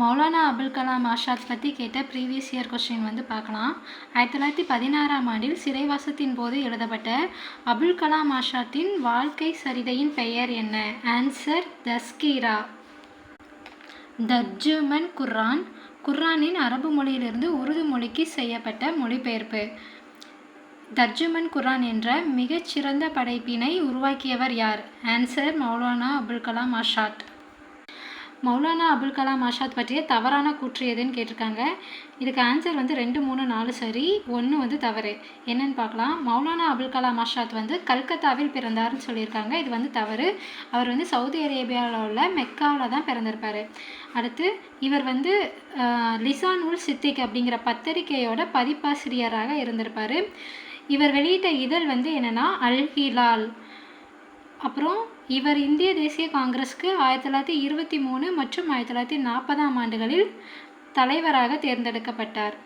மௌலானா அபுல் கலாம் ஆஷாத் பற்றி கேட்ட previous year question வந்து பார்க்கலாம். ஆயிரத்தி தொள்ளாயிரத்தி பதினாறாம் ஆண்டில் சிறைவாசத்தின் போது எழுதப்பட்ட அபுல் கலாம் ஆஷாத்தின் வாழ்க்கை சரிதையின் பெயர் என்ன? ஆன்சர் தஸ்கீரா தர்ஜுமன் குர்ரான் குர்ரானின் அரபு மொழியிலிருந்து உருது மொழிக்கு செய்யப்பட்ட மொழிபெயர்ப்பு. தர்ஜுமன் குர்ரான் என்ற மிகச்சிறந்த படைப்பினை உருவாக்கியவர் யார்? ஆன்சர் மௌலானா அபுல் கலாம் ஆஷாத் மௌலானா அபுல் கலாம் ஆஷாத் பற்றிய தவறான கூற்று எதுன்னு கேட்டிருக்காங்க. இதுக்கு ஆன்சர் வந்து ரெண்டு மூணு நாலு சரி ஒன்று வந்து தவறு. என்னன்னு பார்க்கலாம். மௌலானா அபுல் கலாம் ஆஷாத் வந்து கல்கத்தாவில் பிறந்தார்னு சொல்லியிருக்காங்க. இது வந்து தவறு. அவர் வந்து சவுதி அரேபியாவில் உள்ள மெக்காவில் தான் பிறந்திருப்பார். அடுத்து இவர் வந்து லிசானுல் லிசான் உல் சித்திக் அப்படிங்கிற பத்திரிகையோட பதிப்பாசிரியராக இருந்திருப்பார். இவர் வெளியிட்ட இதழ் வந்து என்னென்னா அல் ஹிலால். அப்புறம் இவர் இந்திய தேசிய காங்கிரஸ்க்கு ஆயிரத்தி தொள்ளாயிரத்தி இருபத்தி மூணு மற்றும் ஆயிரத்தி தொள்ளாயிரத்தி நாற்பதாம் ஆண்டுகளில் தலைவராக தேர்ந்தெடுக்கப்பட்டார்.